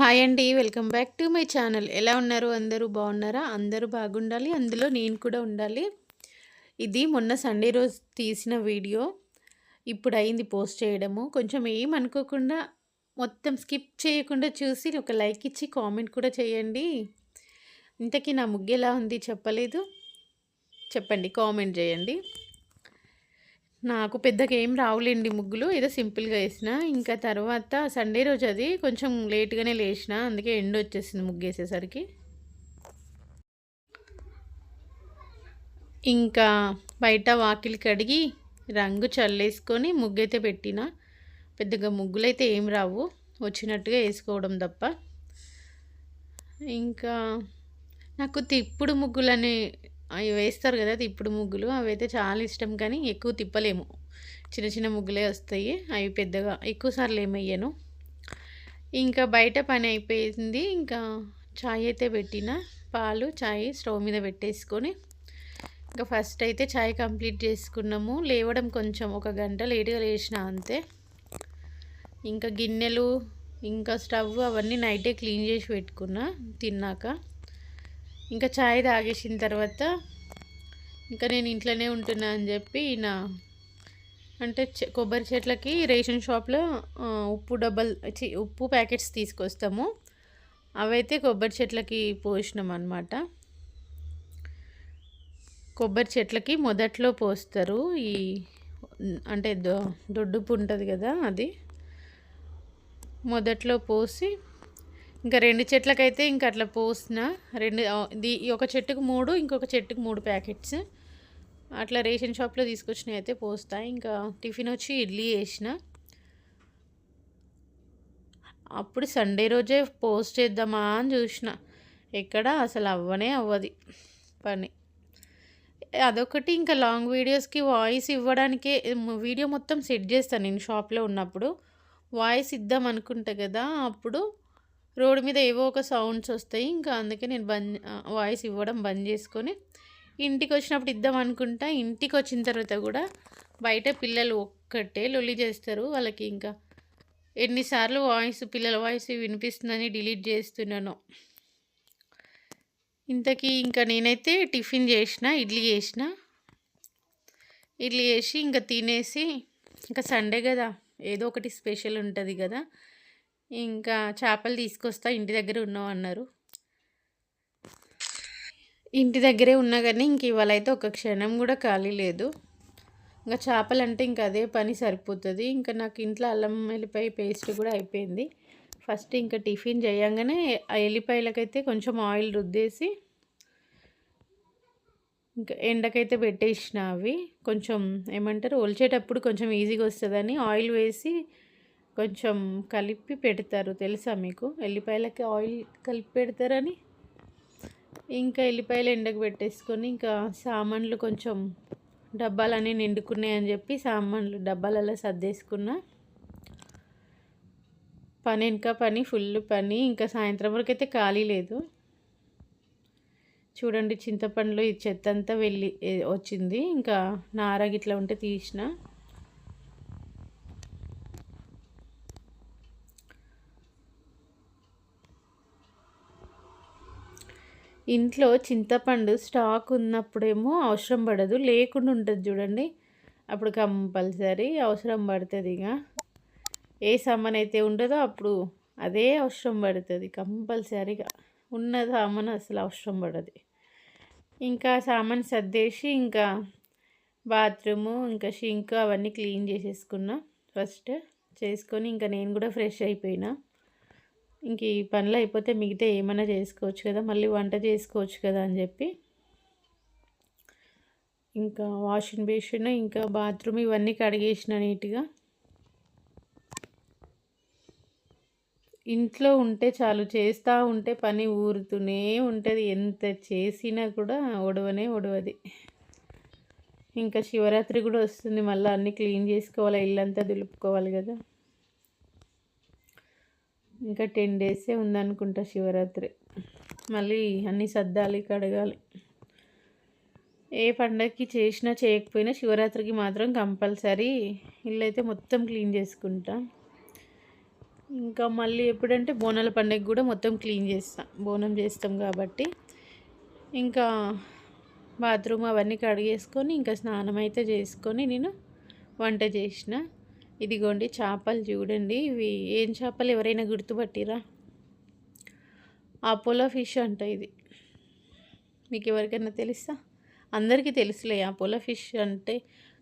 Hi అండి. Welcome back to my channel. ఎలా ఉన్నారు అందరూ బాగున్నారా? అందరూ బాగుండాలి. అందులో నేను కూడా ఉండాలి. ఇది మొన్న సండే రోజు తీసిన వీడియో. ఇప్పుడు అయింది పోస్ట్ చేయడము. కొంచెం ఏం అనుకోకుండా మొత్తం స్కిప్ చేయకుండా చూసి ఒక లైక్ ఇచ్చి కామెంట్ కూడా చేయండి. ఇంతకీ నా ముగ్గు ఎలా ఉంది చెప్పలేదు? చెప్పండి. కామెంట్ చేయండి. నాకు పెద్దగా ఏం రావులేండి ముగ్గులు. ఏదో సింపుల్‌గా వేసిన ఇంకా తర్వాత సండే రోజు అది కొంచెం లేట్‌గానే లేచిన. అందుకే ఎండొచ్చేసింది ముగ్గేసేసరికి. ఇంకా బయట వాకిలి కడిగి, రంగు చల్లేసుకొని ముగ్గైతే పెట్టిన. పెద్దగా ముగ్గులైతే ఏం రావు. వచ్చినట్టుగా వేసుకోవడం తప్ప. ఇంకా నాకు తిప్పుడు ముగ్గులని అవి వేస్తారు కదా! తిప్పుడు ముగ్గులు. అవి అయితే చాలా ఇష్టం కానీ ఎక్కువ తిప్పలేము. చిన్న చిన్న ముగ్గులే వస్తాయి. అవి పెద్దగా ఎక్కువ సార్లు ఇంకా బయట పని అయిపోయింది. ఇంకా చాయ్ అయితే పెట్టిన. పాలు, చాయ్ స్టవ్ మీద పెట్టేసుకొని ఇంకా ఫస్ట్ అయితే చాయ్ కంప్లీట్ చేసుకున్నాము. లేవడం కొంచెం ఒక గంట లేటుగా లేచిన అంతే. ఇంకా గిన్నెలు, ఇంకా స్టవ్ అవన్నీ నైటే క్లీన్ చేసి పెట్టుకున్నా తిన్నాక. ఇంకా చాయ్ తాగేసిన తర్వాత ఇంకా నేను ఇంట్లోనే ఉంటున్నా అని చెప్పి నా అంటే చె కొబ్బరి చెట్లకి రేషన్ షాప్‌లో ఉప్పు డబ్బల్ ఉప్పు ప్యాకెట్స్ తీసుకొస్తాము. అవైతే కొబ్బరి చెట్లకి పోసినాం అన్నమాట కొబ్బరి చెట్లకి మొదట్లో పోస్తారు. ఈ అంటే దొ దొడ్డుప్పు ఉంటుంది కదా! అది. మొదట్లో పోసి ఇంకా రెండు చెట్లకైతే ఇంక అట్లా పోసిన. రెండు ఈ ఒక చెట్టుకు మూడు ఇంకొక చెట్టుకు మూడు ప్యాకెట్స్. అట్లా రేషన్ షాప్‌లో తీసుకొచ్చినవి అయితే పోస్తా. ఇంకా టిఫిన్ వచ్చి ఇడ్లీ వేసిన అప్పుడు సండే రోజే పోస్ట్ చేద్దామా అని చూసిన. ఎక్కడ అసలు అవ్వనే అవ్వది పని. అదొకటి ఇంకా లాంగ్ వీడియోస్‌కి వాయిస్ ఇవ్వడానికే వీడియో మొత్తం సెట్ చేస్తాను నేను షాప్‌లో ఉన్నప్పుడు. వాయిస్ ఇద్దాం అనుకుంటా కదా! అప్పుడు రోడ్డు మీద ఏవో ఒక సౌండ్స్ వస్తాయి. ఇంకా అందుకే నేను బంద్ వాయిస్ ఇవ్వడం బంద్ చేసుకొని ఇంటికొచ్చినప్పుడు ఇద్దాం అనుకుంటా. ఇంటికొచ్చిన తర్వాత కూడా బయట పిల్లలు ఒక్కటే లొల్లి చేస్తారు. వాళ్ళకి ఇంకా ఎన్నిసార్లు వాయిస్ పిల్లల వాయిస్ వినిపిస్తుందని డిలీట్ చేస్తున్నాను ఇంతకీ ఇంకా నేనైతే టిఫిన్ చేసిన. ఇడ్లీ చేసిన. ఇడ్లీ చేసి ఇంకా తినేసి ఇంకా సండే కదా! ఏదో ఒకటి స్పెషల్ ఉంటుంది కదా! ఇంకా చేపలు తీసుకొస్తా ఇంటి దగ్గర ఉన్నావు అన్నారు. ఇంటి దగ్గరే ఉన్నా కానీ ఇంక ఇవాళైతే ఒక క్షణం కూడా ఖాళీ లేదు. ఇంక చేపలంటే ఇంక అదే పని సరిపోతుంది ఇంకా నాకు ఇంట్లో అల్లం ఎల్లిపాయ పేస్ట్ కూడా అయిపోయింది. ఫస్ట్ ఇంకా టిఫిన్ చేయంగానే ఆ ఎల్లిపాయలకైతే కొంచెం ఆయిల్ రుద్దేసి ఇంకా ఎండకైతే పెట్టేసిన అవి. కొంచెం ఏమంటారు ఒలిచేటప్పుడు కొంచెం ఈజీగా వస్తుందని ఆయిల్ వేసి కొంచెం కలిపి పెడతారు. తెలుసా మీకు? ఎల్లిపాయలకి ఆయిల్ కలిపి పెడతారని. ఇంకా ఎల్లిపాయలు ఎండకు పెట్టేసుకొని ఇంకా సామాన్లు కొంచెం డబ్బాలన్నీ నిండుకున్నాయని అని చెప్పి సామాన్లు డబ్బాలలో సర్దేసుకున్నా. పని ఇంకా పని ఫుల్ పని. ఇంకా సాయంత్రం వరకైతే ఖాళీ లేదు. చూడండి చింతపండులో ఈ చెత్తంతా వెళ్ళి వచ్చింది. ఇంకా నార గిట్లా ఉంటే తీసిన. ఇంట్లో చింతపండు స్టాక్ ఉన్నప్పుడేమో అవసరం పడదు. లేకుండా ఉంటుంది చూడండి. అప్పుడు కంపల్సరీ అవసరం పడుతుంది ఇక ఏ సామాన్ అయితే ఉండదో అప్పుడు అదే అవసరం పడుతుంది కంపల్సరీగా. ఉన్న సామాను అసలు అవసరం పడది. ఇంకా సామాన్ సర్దేసి ఇంకా బాత్రూము, ఇంకా షింక్ అవన్నీ క్లీన్ చేసేసుకున్నా ఫస్ట్. చేసుకొని ఇంకా నేను కూడా ఫ్రెష్ అయిపోయినా. ఇంక ఈ పనులు అయిపోతే మిగతా ఏమైనా చేసుకోవచ్చు కదా! మళ్ళీ వంట చేసుకోవచ్చు కదా! అని చెప్పి ఇంకా వాషింగ్ బేసిన్, ఇంకా బాత్రూమ్ ఇవన్నీ కడిగేసిన నీట్‌గా. ఇంట్లో ఉంటే చాలు చేస్తూ ఉంటే పని ఊరుతూనే ఉంటుంది ఎంత చేసినా కూడా ఒడవనే ఒడవది. ఇంకా శివరాత్రి కూడా వస్తుంది. మళ్ళీ అన్నీ క్లీన్ చేసుకోవాలి. ఇల్లంతా దులుపుకోవాలి కదా! ఇంకా 10 డేసే ఉందనుకుంటా శివరాత్రి. మళ్ళీ అన్నీ సర్దాలి, కడగాలి. ఏ పండగకి చేసినా చేయకపోయినా శివరాత్రికి మాత్రం కంపల్సరీ ఇల్లైతే మొత్తం క్లీన్ చేసుకుంటా. ఇంకా మళ్ళీ ఎప్పుడంటే బోనాల పండగకి కూడా మొత్తం క్లీన్ చేస్తాం బోనం చేస్తాం కాబట్టి ఇంకా బాత్రూమ్ అవన్నీ కడిగేసుకొని ఇంకా స్నానం అయితే చేసుకొని నేను వంట చేసిన ఇదిగోండి చేపలు చూడండి. ఇవి ఏం చేపలు ఎవరైనా గుర్తుపట్టిరా? అపోలో ఫిష్ అంట ఇది. మీకు ఎవరికైనా తెలుసా? అందరికీ తెలుసులే అపోలో ఫిష్ అంటే.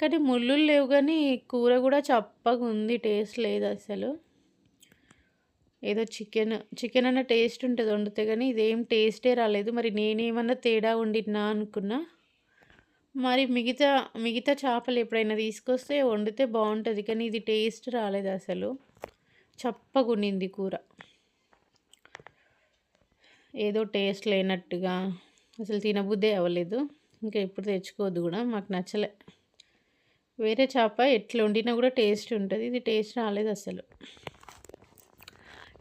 కానీ ముళ్ళు లేవు కానీ కూర కూడా చప్పగా ఉంది టేస్ట్ లేదు అసలు. ఏదో చికెన్ చికెన్ అన్న టేస్ట్ ఉంటుంది వండితే కానీ ఇదేం టేస్టే రాలేదు. మరి నేనేమన్నా తేడా వండినా అనుకున్నా? మరి మిగతా మిగతా చేపలు ఎప్పుడైనా తీసుకొస్తే వండితే బాగుంటుంది. కానీ ఇది టేస్ట్ రాలేదు అసలు. చప్పగుండింది కూర. ఏదో టేస్ట్ లేనట్టుగా అసలు తినబుద్దే అవ్వలేదు. ఇంకా ఎప్పుడు తెచ్చుకోవద్దు కూడా. మాకు నచ్చలే. వేరే చేప ఎట్లా వండినా కూడా టేస్ట్ ఉంటుంది. ఇది టేస్ట్ రాలేదు అసలు.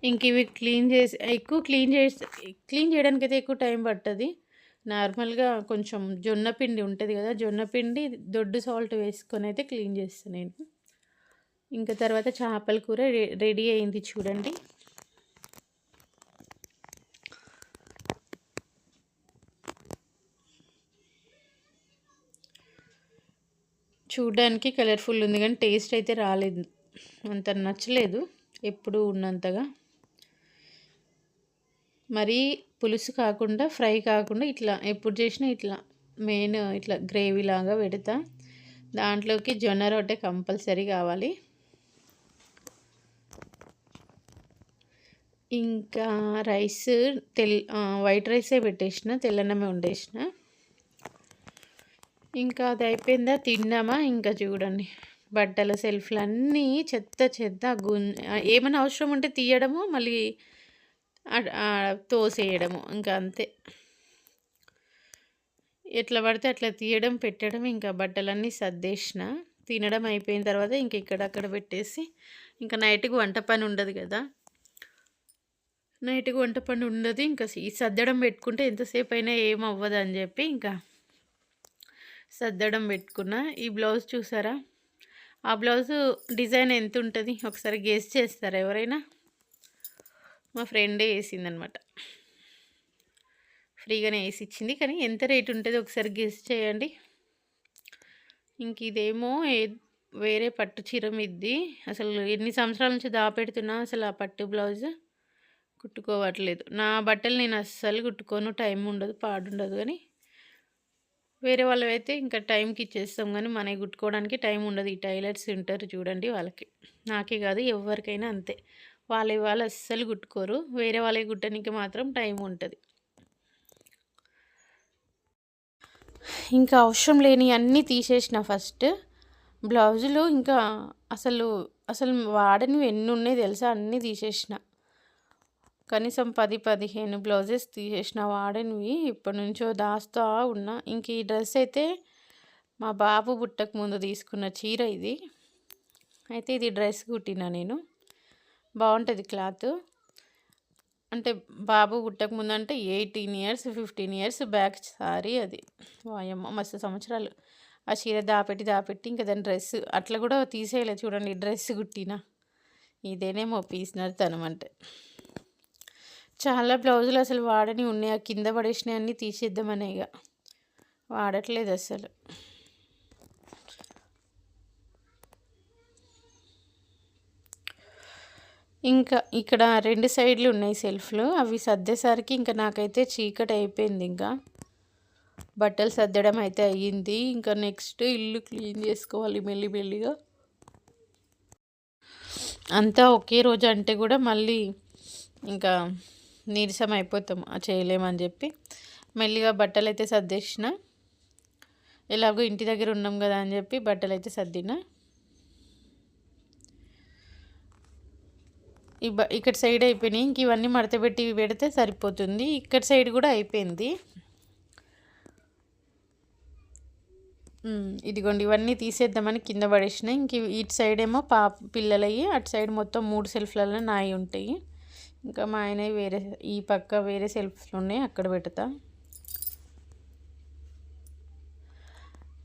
ఇంక ఇవి క్లీన్ చేసి ఎక్కువ క్లీన్ చేసి క్లీన్ చేయడానికి అయితే ఎక్కువ టైం పడుతుంది నార్మల్గా కొంచెం జొన్న పిండి ఉంటుంది కదా జొన్న పిండి దొడ్డు సాల్ట్ వేసుకొని అయితే క్లీన్ చేస్తాను నేను. ఇంకా తర్వాత చేపల కూర రెడీ అయింది చూడండి. చూడడానికి కలర్ఫుల్ ఉంది కానీ టేస్ట్ అయితే రాలేదు అంత నచ్చలేదు ఎప్పుడు ఉన్నంతగా. మరీ పులుసు కాకుండా ఫ్రై కాకుండా ఇట్లా ఎప్పుడు చేసినా ఇట్లా మెయిన్ ఇట్లా గ్రేవీ లాగా పెడతా. దాంట్లోకి జొన్న రొట్టె కంపల్సరీ కావాలి. ఇంకా రైస్ తెల్ వైట్ రైసే పెట్టేసిన తెల్లన్నమే వండేసిన. ఇంకా అది అయిపోయిందా? తిన్నామా? ఇంకా చూడండి. బట్టల సెల్ఫ్లు అన్నీ చెత్త చెత్త గు ఏమైనా అవసరం ఉంటే తీయడము మళ్ళీ తోసేయడము ఇంకా అంతే. ఎట్లా పడితే అట్లా తీయడం పెట్టడం ఇంకా బట్టలన్నీ సర్దేసిన తినడం అయిపోయిన తర్వాత ఇంక ఇక్కడక్కడ పెట్టేసి ఇంకా నైట్కి వంట పని ఉండదు కదా. నైట్కి వంట పని ఉండదు ఇంకా ఈ సర్దడం పెట్టుకుంటే ఎంతసేపు అయినా ఏం అవ్వదు అని చెప్పి ఇంకా సర్దడం పెట్టుకున్నా. ఈ బ్లౌజ్ చూసారా? ఆ బ్లౌజు డిజైన్ ఎంత ఉంటుంది ఒకసారి గెస్ చేస్తారా ఎవరైనా? మా ఫ్రెండే వేసిందనమాట. ఫ్రీగానే వేసి ఇచ్చింది కానీ ఎంత రేట్ ఉంటుంది ఒకసారి గెస్ చేయండి. ఇంక ఇదేమో వేరే పట్టు చీర మిద్ది. అసలు ఎన్ని సంవత్సరాల నుంచి దాపెడుతున్నా అసలు ఆ పట్టు బ్లౌజ్ కుట్టుకోవట్లేదు. నా బట్టలు నేను అస్సలు కుట్టుకోను టైం ఉండదు పాడుండదు కానీ వేరే వాళ్ళవైతే ఇంకా టైంకి ఇచ్చేస్తాం కానీ మనకి కుట్టుకోవడానికి టైం ఉండదు. ఈ టైలర్స్ ఉంటారు చూడండి వాళ్ళకి. నాకే కాదు ఎవరికైనా అంతే. వాళ్ళ ఇవాళ అస్సలు కుట్టుకోరు వేరే వాళ్ళకి కుట్టడానికి మాత్రం టైం ఉంటుంది. ఇంకా అవసరం లేని అన్నీ తీసేసిన ఫస్ట్. బ్లౌజులు ఇంకా అసలు అసలు వాడనివి ఎన్ని ఉన్నాయి తెలుసా? అన్నీ తీసేసిన. కనీసం పది పదిహేను బ్లౌజెస్ తీసేసిన వాడనివి. ఇప్పటి నుంచో దాస్తా ఉన్నా. ఇంక ఈ డ్రెస్ అయితే మా బాబు బుట్టకు ముందు తీసుకున్న చీర ఇది. అయితే ఇది డ్రెస్ కుట్టిన నేను. బాగుంటుంది క్లాత్. అంటే బాబు పుట్టక ముందు అంటే eighteen years fifteen years back sorry అది. వాయమ్మ మస్తు సంవత్సరాలు. ఆ చీర దాపెట్టి దాపెట్టి ఇంకా దాని డ్రెస్ అట్లా కూడా తీసేయలే చూడండి డ్రెస్ కుట్టిన. ఇదేనేమో పీసినారు తనమంటే అంటే. చాలా బ్లౌజులు అసలు వాడని ఉన్నాయి ఆ కింద పడేసినవి అన్నీ తీసేద్దామనే ఇక వాడట్లేదు అసలు. ఇంకా ఇక్కడ రెండు సైడ్లు ఉన్నాయి సెల్ఫ్లు. అవి సర్దేసరికి ఇంకా నాకైతే చీకటి అయిపోయింది ఇంకా. బట్టలు సర్దడం అయితే అయ్యింది. ఇంకా నెక్స్ట్ ఇల్లు క్లీన్ చేసుకోవాలి మెల్లి మెల్లిగా. అంతా ఒకే రోజు అంటే కూడా మళ్ళీ ఇంకా నీరసం అయిపోతాం. చేయలేమని చెప్పి మెల్లిగా బట్టలు అయితే సర్దేసిన. ఎలాగో ఇంటి దగ్గర ఉన్నాం కదా అని చెప్పి బట్టలు అయితే సర్దినా. ఇక్కడ సైడ్ అయిపోయినాయి. ఇంక ఇవన్నీ మడత పెట్టి పెడితే సరిపోతుంది. ఇక్కడ సైడ్ కూడా అయిపోయింది. ఇదిగోండి. ఇవన్నీ తీసేద్దామని కింద పడేసినాయి ఇంక ఇటు సైడ్ ఏమో పా పిల్లలయ్యి అటు సైడ్ మొత్తం మూడు సెల్ఫ్లలో నాయి ఉంటాయి. ఇంకా మా ఆయన వేరే ఈ పక్క వేరే సెల్ఫ్లు ఉన్నాయి. అక్కడ పెడతా.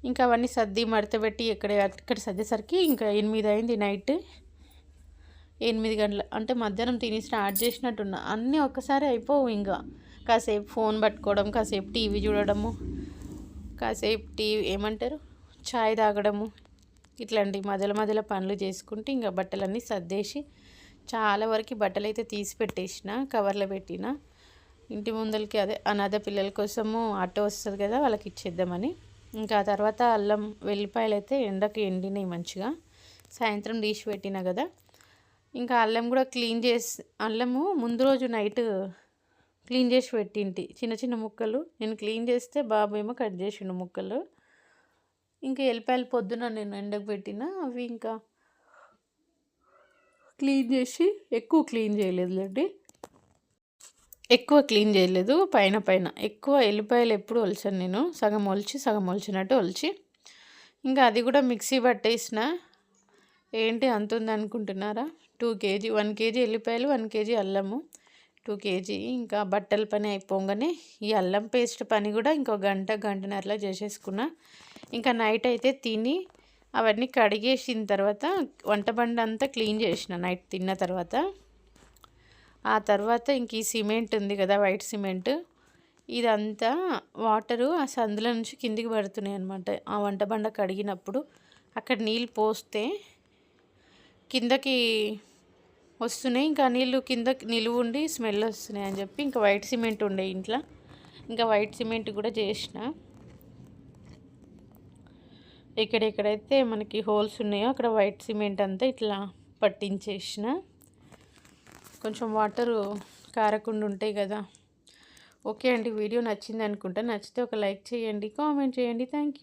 ఇంకా అవన్నీ సర్ది మడత పెట్టి ఇక్కడ అక్కడ సర్దేసరికి ఇంకా ఎనిమిది అయింది నైట్. ఎనిమిది గంటల అంటే మధ్యాహ్నం తిని స్టార్ట్ చేసినట్టున్నా. అన్నీ ఒక్కసారి అయిపోవు ఇంకా కాసేపు ఫోన్ పట్టుకోవడం కాసేపు టీవీ చూడడము కాసేపు టీవీ ఏమంటారు? చాయ్ తాగడము. ఇట్లాంటి మధ్యలో మధ్యలో పనులు చేసుకుంటే ఇంకా బట్టలన్నీ సర్దేసి చాలా వరకు బట్టలు అయితే తీసి పెట్టేసిన కవర్లో పెట్టిన ఇంటి ముందలకి అదే అనాథ పిల్లల కోసము ఆటో వస్తుంది కదా వాళ్ళకి ఇచ్చేద్దామని. ఇంకా తర్వాత అల్లం వెల్లిపాయలు అయితే ఎండకు ఎండినాయి మంచిగా. సాయంత్రం తీసి పెట్టిన కదా ఇంకా అల్లం కూడా క్లీన్ చేసి అల్లము ముందు రోజు నైట్ క్లీన్ చేసి పెట్టింటి. చిన్న చిన్న ముక్కలు. నేను క్లీన్ చేస్తే బాబు ఏమో కట్ చేసిండు ముక్కలు. ఇంకా ఎల్లిపాయలు పొద్దున నేను ఎండకు పెట్టిన అవి ఇంకా క్లీన్ చేసి ఎక్కువ క్లీన్ చేయలేదులేండి. ఎక్కువ క్లీన్ చేయలేదు పైన పైన. ఎక్కువ ఎల్లిపాయలు ఎప్పుడు ఒలిచాను నేను. సగం ఒలిచి సగం ఒలిచినట్టు ఒలిచి. ఇంకా అది కూడా మిక్సీ పట్టేసిన. ఏంటి అంతుంది అనుకుంటున్నారా టూ కేజీ వన్ కేజీ ఎల్లిపాయలు వన్ కేజీ అల్లము టూ కేజీ ఇంకా బట్టల పని అయిపోగానే ఈ అల్లం పేస్ట్ పని కూడా ఇంకో గంట గంటన్నరలో చేసేసుకున్నా. ఇంకా నైట్ అయితే తిని అవన్నీ కడిగేసిన తర్వాత వంట బండ అంతా క్లీన్ చేసిన నైట్ తిన్న తర్వాత. ఆ తర్వాత ఇంక ఈ సిమెంట్ ఉంది కదా వైట్ సిమెంట్ ఇదంతా వాటరు ఆ సందుల నుంచి కిందికి పడుతున్నాయి అనమాట ఆ వంట బండ కడిగినప్పుడు అక్కడ నీళ్ళు పోస్తే కిందకి వస్తున్నాయి. ఇంకా నీళ్ళు కింద నిలువు ఉండి స్మెల్ వస్తున్నాయి అని చెప్పి ఇంకా వైట్ సిమెంట్ ఉండే ఇంట్లో. ఇంకా వైట్ సిమెంట్ కూడా చేసిన. ఎక్కడెక్కడైతే మనకి హోల్స్ ఉన్నాయో అక్కడ వైట్ సిమెంట్ అంతా ఇట్లా పట్టించేసిన. కొంచెం వాటరు కారకుండా ఉంటాయి కదా. ఓకే అండి వీడియో నచ్చింది అనుకుంటా. నచ్చితే ఒక లైక్ చేయండి కామెంట్ చేయండి. థ్యాంక్